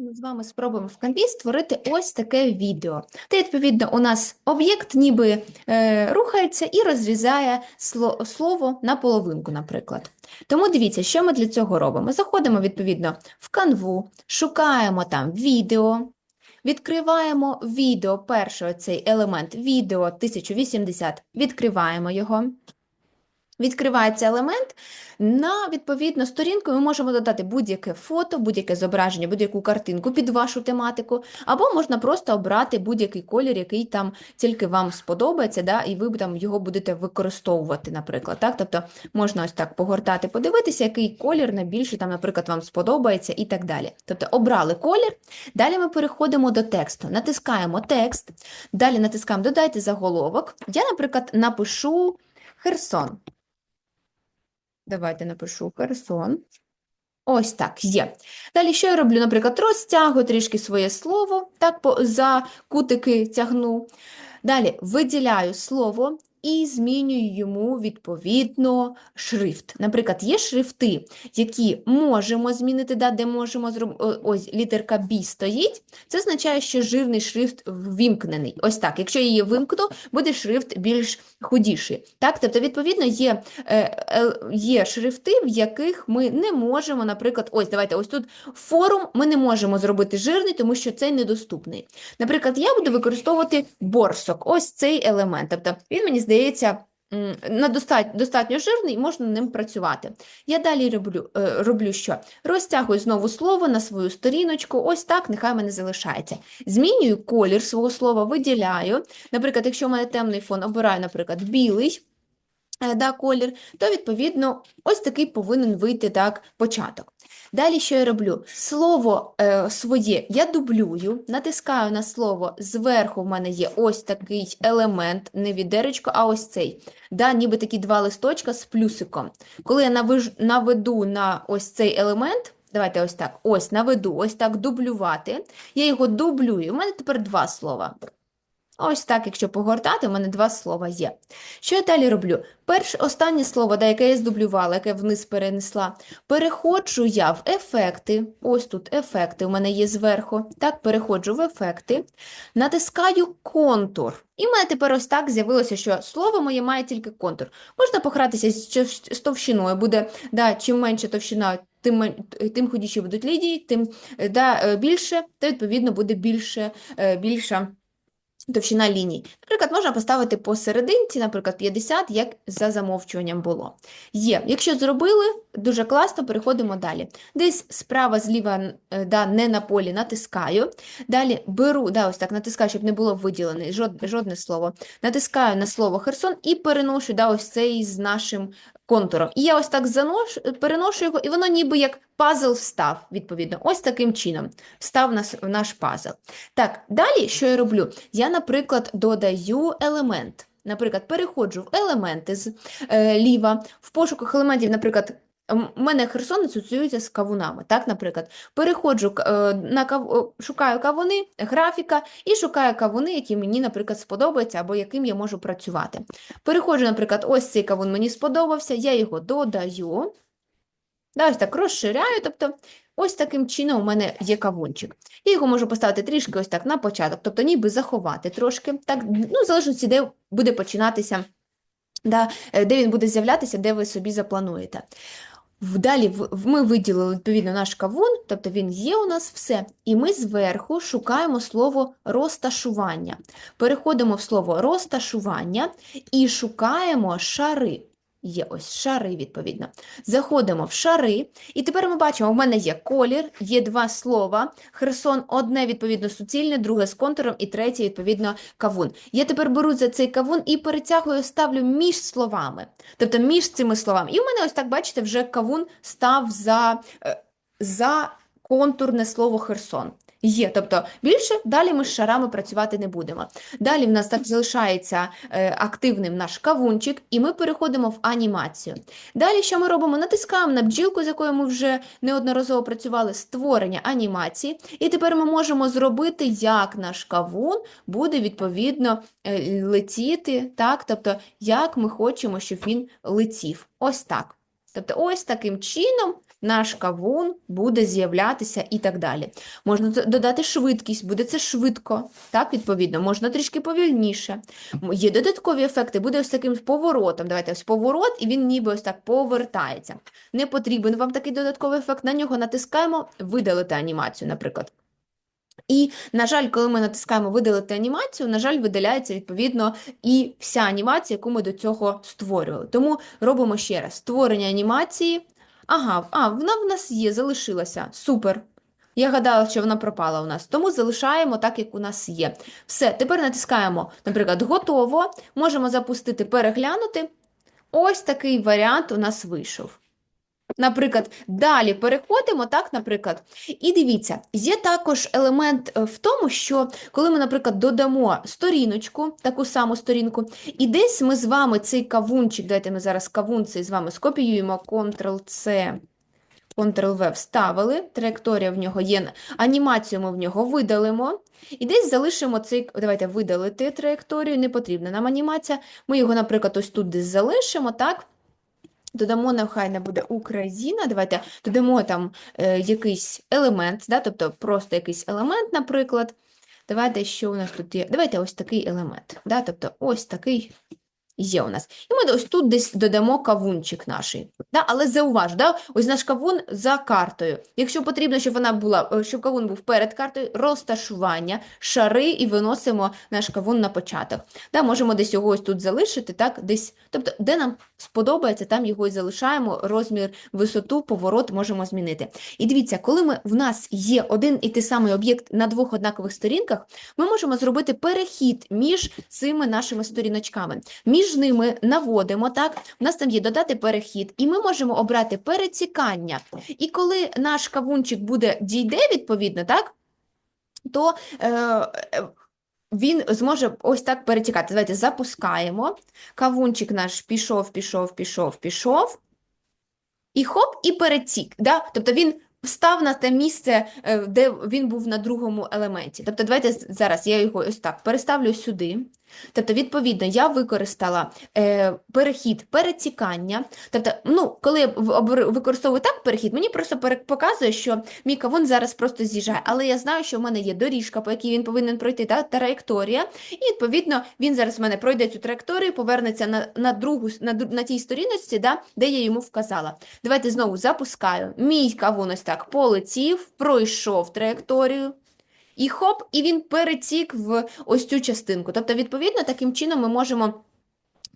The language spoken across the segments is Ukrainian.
Ми з вами спробуємо в Canvі створити ось таке відео. Де, відповідно, у нас об'єкт ніби е, рухається і розрізає сло- слово на половинку, наприклад. Тому дивіться, що ми для цього робимо. Заходимо, відповідно, в канву, шукаємо там відео, відкриваємо відео, перший цей елемент відео 1080, відкриваємо його. Відкривається елемент. На відповідну сторінку ми можемо додати будь-яке фото, будь-яке зображення, будь-яку картинку під вашу тематику, або можна просто обрати будь-який колір, який там тільки вам сподобається, да, і ви там його будете використовувати, наприклад. Так? Тобто можна ось так погортати, подивитися, який колір найбільше, там, наприклад, вам сподобається і так далі. Тобто обрали колір, далі ми переходимо до тексту, натискаємо текст, далі натискаємо «Додайте заголовок». Я, наприклад, напишу Херсон. Давайте напишу Херсон. Ось так, є. Далі, що я роблю? Наприклад, розтягую трішки своє слово, так, за кутики тягну. Далі виділяю слово і змінюю йому відповідно шрифт. Наприклад, є шрифти, які можемо змінити, да, де можемо зробити. Ось літерка B стоїть. Це означає, що жирний шрифт ввімкнений. Ось так. Якщо її вимкну, буде шрифт більш худіший. Так, тобто, відповідно, є, е, е, є шрифти, в яких ми не можемо, наприклад, ось давайте, ось тут форум ми не можемо зробити жирний, тому що цей недоступний. Наприклад, я буду використовувати борсок, ось цей елемент. Тобто він мені здається. На достатньо, достатньо жирний, можна ним працювати. Я далі роблю, е, роблю що? Розтягую знову слово на свою сторіночку, ось так, нехай мене залишається. Змінюю колір свого слова, виділяю. Наприклад, якщо в мене темний фон, обираю, наприклад, білий да, колір, то, відповідно, ось такий повинен вийти так початок. Далі що я роблю? Слово е, своє я дублюю, натискаю на слово, зверху в мене є ось такий елемент, не відеречко, а ось цей. Да, ніби такі два листочка з плюсиком. Коли я навиж, наведу на ось цей елемент, давайте ось так, ось наведу, ось так дублювати, я його дублюю. У мене тепер два слова. Ось так, якщо погортати, у мене два слова є. Що я далі роблю? Перше, останнє слово, да, яке я здублювала, яке вниз перенесла, переходжу я в ефекти. Ось тут ефекти у мене є зверху. Так, переходжу в ефекти, натискаю контур. І в мене тепер ось так з'явилося, що слово моє має тільки контур. Можна погратися з, товщиною. Буде, да, чим менше товщина, тим, тим худіші будуть лінії, тим е, да, е, більше, то відповідно буде більше, е, більша товщина ліній. Наприклад, можна поставити посерединці, наприклад, 50, як за замовчуванням було. Є. Якщо зробили, дуже класно, переходимо далі. Десь справа, зліва, е, да, не на полі, натискаю. Далі беру, да, ось так, натискаю, щоб не було виділене жод, жодне слово. Натискаю на слово Херсон і переношу да, ось цей з нашим контуром. І я ось так занош, переношу його, і воно ніби як пазл встав, відповідно. Ось таким чином встав нас, наш пазл. Так, далі що я роблю? Я, наприклад, додаю елемент. Наприклад, переходжу в елементи з е, ліва, в пошуках елементів, наприклад, у мене Херсон асоціюється з кавунами, так, наприклад, переходжу е, на кав... шукаю кавуни, графіка, і шукаю кавуни, які мені, наприклад, сподобаються, або яким я можу працювати. Переходжу, наприклад, ось цей кавун мені сподобався, я його додаю, да, ось так розширяю, тобто ось таким чином у мене є кавунчик. Я його можу поставити трішки ось так на початок, тобто ніби заховати трошки, так, ну, в залежності, де буде починатися, да, е, де він буде з'являтися, де ви собі заплануєте. В- ми виділили відповідно наш кавун, тобто він є у нас все, і ми зверху шукаємо слово розташування. Переходимо в слово розташування і шукаємо шари. Є ось шари, відповідно. Заходимо в шари, і тепер ми бачимо, в мене є колір, є два слова. Херсон одне, відповідно, суцільне, друге з контуром, і третє, відповідно, кавун. Я тепер беру за цей кавун і перетягую, ставлю між словами. Тобто між цими словами. І в мене ось так, бачите, вже кавун став за, е, за контурне слово Херсон. Є, тобто більше далі ми з шарами працювати не будемо. Далі в нас так залишається е, активним наш кавунчик, і ми переходимо в анімацію. Далі що ми робимо? Натискаємо на бджілку, з якою ми вже неодноразово працювали, створення анімації. І тепер ми можемо зробити, як наш кавун буде відповідно е, летіти, так? Тобто, як ми хочемо, щоб він летів. Ось так. Тобто, ось таким чином наш кавун буде з'являтися і так далі. Можна додати швидкість, буде це швидко, так, відповідно, можна трішки повільніше. Є додаткові ефекти, буде ось таким поворотом. Давайте ось поворот, і він ніби ось так повертається. Не потрібен вам такий додатковий ефект, на нього натискаємо видалити анімацію, наприклад. І, на жаль, коли ми натискаємо видалити анімацію, на жаль, видаляється відповідно і вся анімація, яку ми до цього створювали. Тому робимо ще раз: створення анімації. Ага, а, вона в нас є, залишилася. Супер. Я гадала, що вона пропала у нас, тому залишаємо так, як у нас є. Все, тепер натискаємо, наприклад, готово. Можемо запустити, переглянути. Ось такий варіант у нас вийшов. Наприклад, далі переходимо, так, наприклад, і дивіться, є також елемент е, в тому, що коли ми, наприклад, додамо сторіночку, таку саму сторінку, і десь ми з вами цей кавунчик, дайте ми зараз кавун цей з вами скопіюємо, Ctrl-C, Ctrl-V вставили, траєкторія в нього є, анімацію ми в нього видалимо, і десь залишимо цей, давайте видалити траєкторію, не потрібна нам анімація, ми його, наприклад, ось тут десь залишимо, так, Додамо, нехай не буде Україна. Давайте додамо там е, якийсь елемент, да, тобто просто якийсь елемент, наприклад. Давайте, що у нас тут є? Давайте ось такий елемент. Да, тобто ось такий є у нас. І ми ось тут десь додамо кавунчик наш. Да, але зауваж, да, ось наш кавун за картою. Якщо потрібно, щоб вона була, е, щоб кавун був перед картою, розташування, шари і виносимо наш кавун на початок. Да, можемо десь його ось тут залишити, так, десь, тобто, де нам сподобається, там його і залишаємо, розмір, висоту, поворот можемо змінити. І дивіться, коли ми, в нас є один і той самий об'єкт на двох однакових сторінках, ми можемо зробити перехід між цими нашими сторіночками. Між ними наводимо, так, у нас там є додати перехід, і ми можемо обрати перетікання. І коли наш кавунчик буде дійде відповідно, так, то е, він зможе ось так перетікати. Давайте запускаємо. Кавунчик наш пішов, пішов, пішов, пішов. І хоп, і перетік. Да? Тобто він встав на те місце, е, де він був на другому елементі. Тобто, давайте зараз я його ось так переставлю сюди. Тобто, відповідно, я використала е, перехід перетікання. Тобто, ну, коли я використовую так перехід, мені просто показує, що мій кавун зараз просто з'їжджає. Але я знаю, що в мене є доріжка, по якій він повинен пройти, та, траєкторія. І, відповідно, він зараз в мене пройде цю траєкторію, повернеться на, на, другу, на, на тій сторіночці, да, де я йому вказала. Давайте знову запускаю. Мій кавун ось так полетів, пройшов траєкторію. І хоп, і він перетік в ось цю частинку. Тобто, відповідно, таким чином ми можемо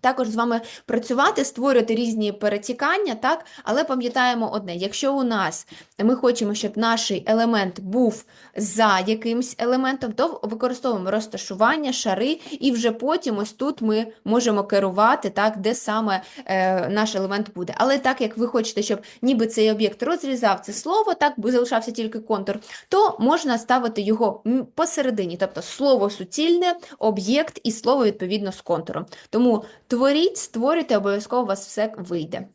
також з вами працювати, створювати різні перетікання, так? Але пам'ятаємо одне: якщо у нас ми хочемо, щоб наш елемент був за якимсь елементом, то використовуємо розташування, шари, і вже потім ось тут ми можемо керувати, так, де саме е, наш елемент буде. Але так як ви хочете, щоб ніби цей об'єкт розрізав це слово, так, залишався тільки контур, то можна ставити його посередині, тобто слово суцільне, об'єкт і слово відповідно з контуром. Тому творіть, створюйте, обов'язково у вас все вийде.